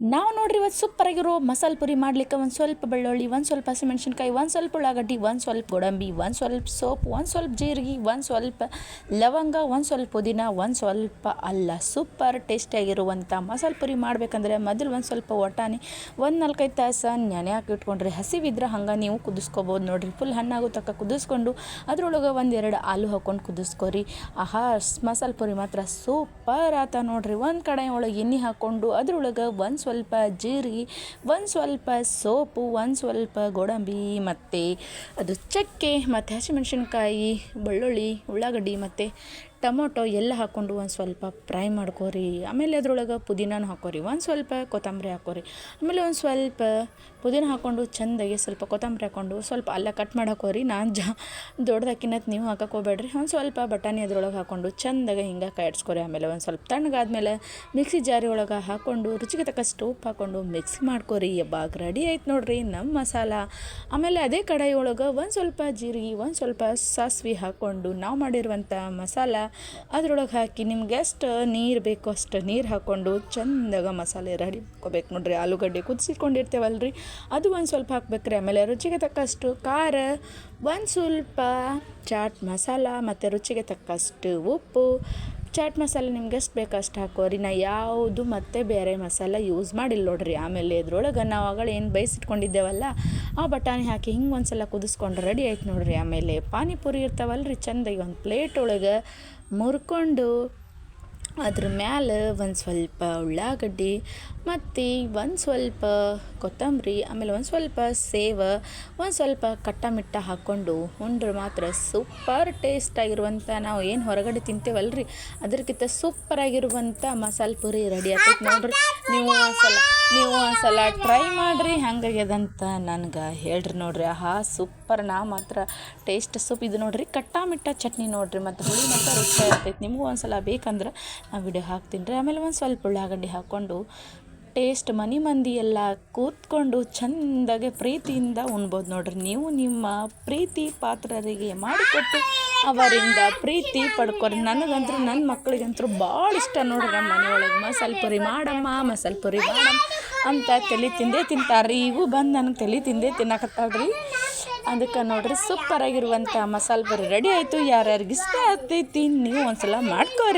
ನಾವು ನೋಡ್ರಿ ಇವತ್ತು ಸೂಪರಾಗಿರೋ ಮಸಾಲೆ ಪುರಿ ಮಾಡ್ಲಿಕ್ಕೆ ಒಂದು ಸ್ವಲ್ಪ ಬೆಳ್ಳುಳ್ಳಿ ಒಂದು ಸ್ವಲ್ಪ ಹಸಿಮೆಣ್ಸಿನ್ಕಾಯಿ ಒಂದು ಸ್ವಲ್ಪ ಉಳ್ಳಾಗಡ್ಡಿ ಒಂದು ಸ್ವಲ್ಪ ಗೋಡಂಬಿ ಒಂದು ಸ್ವಲ್ಪ ಸೋಪ್ ಒಂದು ಸ್ವಲ್ಪ ಜೀರಿಗೆ ಒಂದು ಸ್ವಲ್ಪ ಲವಂಗ ಒಂದು ಸ್ವಲ್ಪ ಪುದೀನ ಒಂದು ಸ್ವಲ್ಪ ಅಲ್ಲ ಸೂಪರ್ ಟೇಸ್ಟಿಯಾಗಿರುವಂಥ ಮಸಾಲೆ ಪುರಿ ಮಾಡಬೇಕಂದ್ರೆ ಮೊದಲು ಒಂದು ಸ್ವಲ್ಪ ಒಟಾಣಿ ಒಂದು ನಾಲ್ಕೈದು ತಾಸು ನೆನೆ ಹಾಕಿ ಇಟ್ಕೊಂಡ್ರಿ ಹಸಿವಿದ್ರೆ ಹಂಗೆ ನೀವು ಕುದಿಸ್ಕೋಬೋದು ನೋಡ್ರಿ ಫುಲ್ ಹಣ್ಣಾಗೋ ತಕ್ಕ ಕುದಿಸ್ಕೊಂಡು ಅದರೊಳಗೆ ಒಂದೆರಡು ಆಲೂ ಹಾಕ್ಕೊಂಡು ಕುದಿಸ್ಕೋರಿ ಆಹಾ ಮಸಾಲ ಪುರಿ ಮಾತ್ರ ಸೂಪರ್ ಆತ ನೋಡ್ರಿ ಒಂದು ಕಡೆ ಒಳಗೆ ಎಣ್ಣೆ ಹಾಕ್ಕೊಂಡು ಅದ್ರೊಳಗೆ ಒಂದು ಸ್ವಲ್ಪ ಜೀರಿಗೆ ಒಂದು ಸ್ವಲ್ಪ ಸೋಪು, ಒಂದು ಸ್ವಲ್ಪ ಗೋಡಂಬಿ ಮತ್ತು ಅದು ಚಕ್ಕೆ, ಮತ್ತು ಹಸಿಮೆಣ್ಸಿನ್ಕಾಯಿ, ಬೆಳ್ಳುಳ್ಳಿ, ಉಳ್ಳಾಗಡ್ಡಿ ಮತ್ತು ಟೊಮೊಟೊ ಎಲ್ಲ ಹಾಕ್ಕೊಂಡು ಒಂದು ಸ್ವಲ್ಪ ಫ್ರೈ ಮಾಡ್ಕೋರಿ. ಆಮೇಲೆ ಅದ್ರೊಳಗೆ ಪುದೀನಾನು ಹಾಕೋರಿ ಒಂದು ಸ್ವಲ್ಪ ಕೊತ್ತಂಬರಿ ಹಾಕೋರಿ ಆಮೇಲೆ ಒಂದು ಸ್ವಲ್ಪ ಪುದೀನ ಹಾಕ್ಕೊಂಡು ಚೆಂದಾಗಿ ಸ್ವಲ್ಪ ಕೊತ್ತಂಬರಿ ಹಾಕ್ಕೊಂಡು ಸ್ವಲ್ಪ ಅಲ್ಲ ಕಟ್ ಮಾಡಿ ಹಾಕೋರಿ ನಾನು ಜಾ ದೊಡ್ಡದಾಕಿನತ್ ನೀವು ಹಾಕಕ್ಕೆ ಹೋಗ್ಬೇಡ್ರಿ. ಒಂದು ಸ್ವಲ್ಪ ಬಟಾಣಿ ಅದ್ರೊಳಗೆ ಹಾಕ್ಕೊಂಡು ಚೆಂದಾಗಿ ಹಿಂಗೆ ಕಾಯಿಡ್ಸ್ಕೊರಿ ಆಮೇಲೆ ಒಂದು ಸ್ವಲ್ಪ ತಣ್ಣಗಾದ್ಮೇಲೆ ಮಿಕ್ಸಿ ಜಾರಿ ಒಳಗೆ ಹಾಕ್ಕೊಂಡು ರುಚಿಗೆ ತಕ್ಕಷ್ಟು ಉಪ್ಪು ಹಾಕ್ಕೊಂಡು ಮಿಕ್ಸ್ ಮಾಡ್ಕೋರಿ. ಯಬ್ಬಾಗ ರೆಡಿ ಆಯ್ತು ನೋಡ್ರಿ ನಮ್ಮ ಮಸಾಲ. ಆಮೇಲೆ ಅದೇ ಕಡಾಯಿ ಒಳಗೆ ಒಂದು ಸ್ವಲ್ಪ ಜೀರಿಗೆ, ಒಂದು ಸ್ವಲ್ಪ ಸಾಸಿವೆ ಹಾಕ್ಕೊಂಡು ನಾವು ಮಾಡಿರುವಂಥ ಮಸಾಲ ಅದ್ರೊಳಗೆ ಹಾಕಿ ನಿಮ್ಗೆ ಎಷ್ಟು ನೀರು ಬೇಕೋ ಅಷ್ಟು ನೀರು ಹಾಕ್ಕೊಂಡು ಚಂದಾಗ ಮಸಾಲೆ ರೆಡಿ ಮಾಡ್ಕೋಬೇಕು ನೋಡ್ರಿ. ಆಲೂಗಡ್ಡೆ ಕುದಿಸಿಕೊಂಡಿರ್ತೇವಲ್ರಿ. ಅದು ಒಂದು ಸ್ವಲ್ಪ ಹಾಕ್ಬೇಕ್ರಿ. ಆಮೇಲೆ ರುಚಿಗೆ ತಕ್ಕಷ್ಟು ಖಾರ, ಒಂದು ಸ್ವಲ್ಪ ಚಾಟ್ ಮಸಾಲ, ಮತ್ತು ರುಚಿಗೆ ತಕ್ಕಷ್ಟು ಉಪ್ಪು ಚಾಟ್ ಮಸಾಲೆ ನಿಮ್ಗೆ ಎಷ್ಟು ಬೇಕು ಅಷ್ಟು ಹಾಕೋರಿ ನಾ ಯಾವುದು ಮತ್ತೆ ಬೇರೆ ಮಸಾಲ ಯೂಸ್ ಮಾಡಿಲ್ಲ ನೋಡ್ರಿ. ಆಮೇಲೆ ಇದ್ರೊಳಗೆ ನಾವು ಆಗಳು ಏನು ಬೇಯಿಸಿಟ್ಕೊಂಡಿದ್ದೇವಲ್ಲ, ಆ ಬಟಾಣಿ ಹಾಕಿ ಹಿಂಗೆ ಒಂದು ಸಲ ಕುದಿಸ್ಕೊಂಡು ರೆಡಿ ಆಯ್ತು ನೋಡ್ರಿ. ಆಮೇಲೆ ಪಾನಿಪುರಿ ಇರ್ತಾವಲ್ರಿ, ಚಂದಾಗಿ ಒಂದು ಪ್ಲೇಟ್ ಒಳಗೆ ಮುರ್ಕೊಂಡು ಅದ್ರ ಮ್ಯಾಲ ಒಂದು ಸ್ವಲ್ಪ ಉಳ್ಳಾಗಡ್ಡಿ ಮತ್ತು ಒಂದು ಸ್ವಲ್ಪ ಕೊತ್ತಂಬರಿ, ಆಮೇಲೆ ಒಂದು ಸ್ವಲ್ಪ ಸೇವ, ಒಂದು ಸ್ವಲ್ಪ ಕಟ್ಟ ಮಿಟ್ಟ ಹಾಕ್ಕೊಂಡು ಉಂಡ್ರೆ ಮಾತ್ರ ಸೂಪರ್ ಟೇಸ್ಟಾಗಿರುವಂಥ ನಾವು ಏನು ಹೊರಗಡೆ ತಿಂತೇವಲ್ರಿ? ಅದಕ್ಕಿಂತ ಸೂಪರಾಗಿರುವಂಥ ಮಸಾಲೆ ಪುರಿ ರೆಡಿ ಆಗ್ತೈತೆ ನೋಡ್ರಿ. ನೀವು ಒಂದ್ಸಲ ನೀವು ಒಂದ್ಸಲ ಟ್ರೈ ಮಾಡಿರಿ, ಹೆಂಗಾಗ್ಯದಂತ ನನಗೆ ಹೇಳ್ರಿ ನೋಡ್ರಿ. ಆಹಾ, ಸೂಪರ್ ನಾ ಮಾತ್ರ ಟೇಸ್ಟ್ ಸೂಪ್ ಇದು ನೋಡ್ರಿ. ಕಟ್ಟ ಮಿಟ್ಟ ಚಟ್ನಿ ನೋಡ್ರಿ. ಮತ್ತು ಹುಳಿ ಮತ್ತು ರುಚಿ ಇರ್ತೈತೆ ನಿಮಗೂ ಒಂದ್ಸಲ ಬೇಕಂದ್ರೆ ನಾ ವಿಡಿಯೋ ಹಾಕ್ತೀನಿ. ಆಮೇಲೆ ಒಂದು ಸ್ವಲ್ಪ ಉಳ್ಳಾಗಡ್ಡಿ ಹಾಕ್ಕೊಂಡು ಟೇಸ್ಟ್ ಮನೆ ಮಂದಿ ಎಲ್ಲ ಕೂತ್ಕೊಂಡು ಚೆಂದಾಗೆ ಪ್ರೀತಿಯಿಂದ ಉಣ್ಬೋದು ನೋಡ್ರಿ. ನೀವು ನಿಮ್ಮ ಪ್ರೀತಿ ಪಾತ್ರರಿಗೆ ಮಾಡಿಕೊಟ್ಟು ಅವರಿಂದ ಪ್ರೀತಿ ಪಡ್ಕೊರಿ. ನನಗಂತೂ ನನ್ನ ಮಕ್ಳಿಗಂತೂ ಭಾಳ ಇಷ್ಟ ನೋಡ್ರಿ ನಮ್ಮ ಮನೆಯೊಳಗೆ. ಮಸಾಲೆ ಪುರಿ ಮಾಡಮ್ಮ, ಮಸಾಲೆ ಪುರಿ ಮಾಡಮ್ಮ ಅಂತ ತಲೆ ತಿಂದೇ ರೀ ಇವು ಬಂದು ನನಗೆ ತಲೆ ತಿಂದೇ ತಿನ್ನಕತ್ತಾಳ್ರಿ. ಅದಕ್ಕೆ ನೋಡ್ರಿ ಸೂಪರಾಗಿರುವಂಥ ಮಸಾಲೆ ಪುರಿ ರೆಡಿ ಆಯಿತು. ಯಾರ್ಯಾರಿಗೆ ಇಷ್ಟ ಆಗ್ತೈತಿ ನೀವು ಒಂದ್ಸಲ ಮಾಡ್ಕೋರಿ.